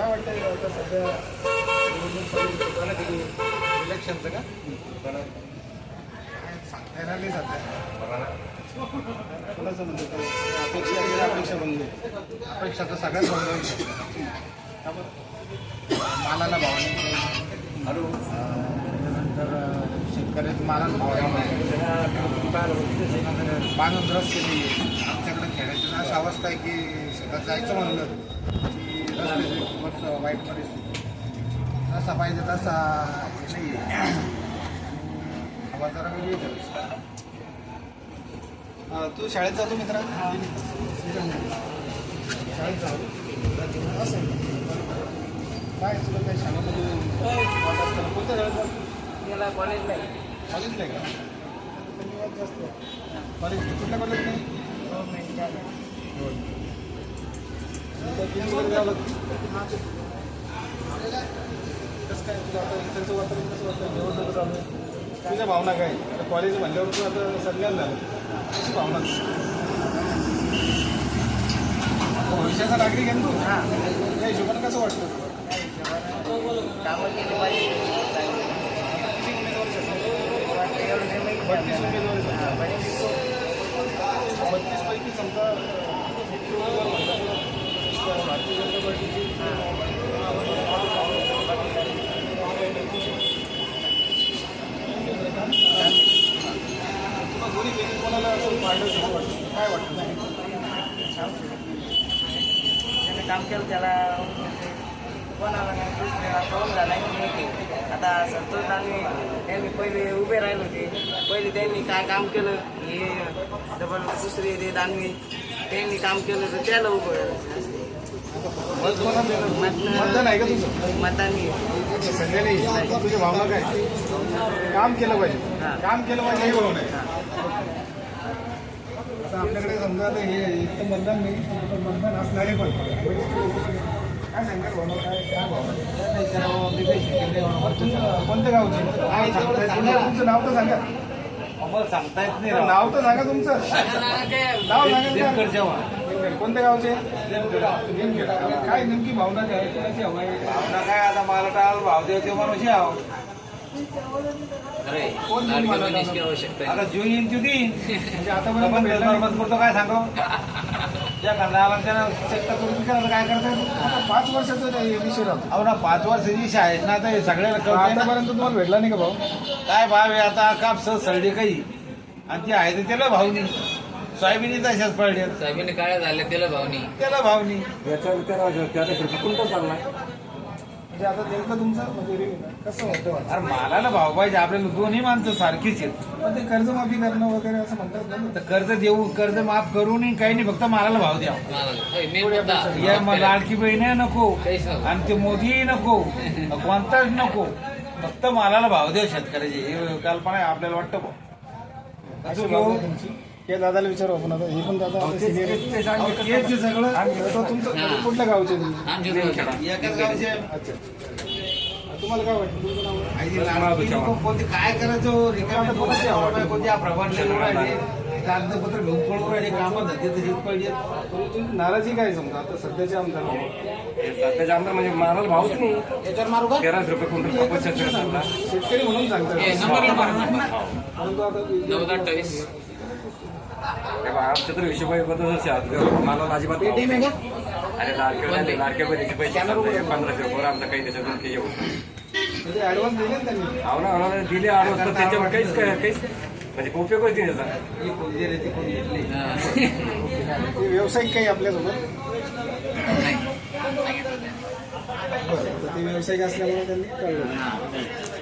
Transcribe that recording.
काय वाटतं आता सध्या निवडणूक चालू किती इलेक्शनचं का? काय सांगता येणार नाही सध्या. कोणाचं म्हणजे? अपेक्षा अपेक्षा बनली अपेक्षा तर सगळ्याच बंद मालाला भाव नाही. हॅलो. त्यानंतर शेतकऱ्याचं मालाला भाव नाही. नाही आहे. आमच्याकडे खेड्याची तर अशी अवस्था आहे की शेतात जायचं म्हणलं. खूपच वाईट परिस्थिती. जसा पाहिजे तसा नाही. हवा जरा वेगळी आहे. अं, तू शाळेत जातो मित्रा? शाळेत जाऊ. असं काय तुला काय शाळेमध्ये कोणत्या शाळेत जातो गेला कॉलेज नाही. कॉलेज नाही का? कॉलेज कुठल्या कॉलेज नाही गव्हर्नमेंट. कसं काय तुला आता इकडचं वातावरण कसं वाटतं निवडणूक चालू आहे तुझ्या भावना काय आता कॉलेज म्हणल्यावर तू आता सगळ्यांना झालं कशी भावना भविष्याचा नागरिक आहे ना तू हां या हिशोबाने कसं वाटतं कामं केली पाहिजे बत्तीस. उमेदवार. बत्तीस पैकी समजा किती उमेदवार म्हणतात तर भारतीय जनता पार्टीची तुला दोन्ही पैकी कोणाला असं पाडलं असं वाटतं काय वाटतं त्याने काम केलं त्याला म्हणजे कोणाला नाही दुसऱ्याला कळून झाला की नाही. आता संतोष दानवे त्यांनी पहिले उभे राहिले होते पहिले त्यांनी काय काम केलं हे डबल दुसरे ते दानवे त्यांनी काम केलं तर त्याला उभं राहिलं. कोणाला? मतदान आहे का तुझं नाही तुझी भावना काय काम केलं पाहिजे. काम केलं पाहिजे हे भावना आहे आता हे इथं मतदान नाही पण मतदान असणारे पण. काय सांगाल कोणत्या गावचे नाही. तुमचं नाव तर सांगा. सांगता येत नाही नाव तर सांगा तुमचं. नाव सांगा. कोणत्या गावचे. काय नेमकी भावना काय? आहे? आहे भावना काय आता मला टाळ भाव देव ते माणूस आता जो येईन तो देईन म्हणजे आतापर्यंत भेटला. मजबूर काय सांगाव ज्या कांदा त्यानं सेक्टर करून करायला काय करताय? आता पाच वर्षाचा विषय राहतो. अहो ना पाच वर्षाची शाळेत ना आता सगळ्याला. आतापर्यंत तुम्हाला भेटला नाही का भाऊ? काय भाव आहे आता कापस सळली काही? आणि ते आहे ते त्याला भाव नाही सोयाबीन तशाच पडले सोयाबीन काळ्या झाल्या त्याला भाव नाही त्याला भाव नाही याचा विचार कोणता चाललाय? म्हणजे आता नेमकं तुमचं म्हणजे कसं होतं? अरे मालाला भाव पाहिजे आपल्याला दोन्ही माणसं सारखीच आहेत. पण ते कर्जमाफी करणं वगैरे असं म्हणतात ना? तर कर्ज देऊ कर्ज माफ करू नाही काही नाही फक्त मालाला भाव द्या. या मग लाडकी बहीण नको. आणि ते मोदी नको. कोणताच नको. फक्त मालाला भाव द्या शेतकऱ्याची. ही कल्पना आहे आपल्याला वाटतं बुवा. तुमची? हे दादाला विचारू आपण आता. हे पण दादा आता senior आहेत. अहो, हेच जे सगळं आता तुमचं कुठल्या गावचे तुम्ही? आमच्या जवळ एकाच गावचे अच्छा. तुम्हाला काय वाटतं? तुमचं नाव काय? लाडकी कोणते काय करायचं हो? रिकामे कोणाची आवड कोणत्या प्रभात राहिले कागदपत्र घेऊन पळून राहिले कामं धंदे तशीच पाहिजे तुमची नाराजी काय समजा? आता सध्याचे आमदार सध्याच्या आमदार म्हणजे मारायला भावच नाही. तेराशे रुपये क्विंटल कापूस शेतकऱ्याला चालला. शेतकरी म्हणून सांगतात मारा. परंतु आता आमच्या तर हिशोबाने बदलच आहे. मला अजिबात. अरे लाडक्या लाडक्या बहिणीचे पैसे पंधराशे रुपये आमचं काही त्याच्यातून काही येऊ. म्हणजे हो ना हो ना, दिले आलो तर त्याच्यावर काहीच काहीच म्हणजे उपयोगच नाही त्याचा ही ती ते व्यावसायिक काही आपल्यासोबत? ते व्यावसायिक असल्यामुळे त्यांनी कळलं.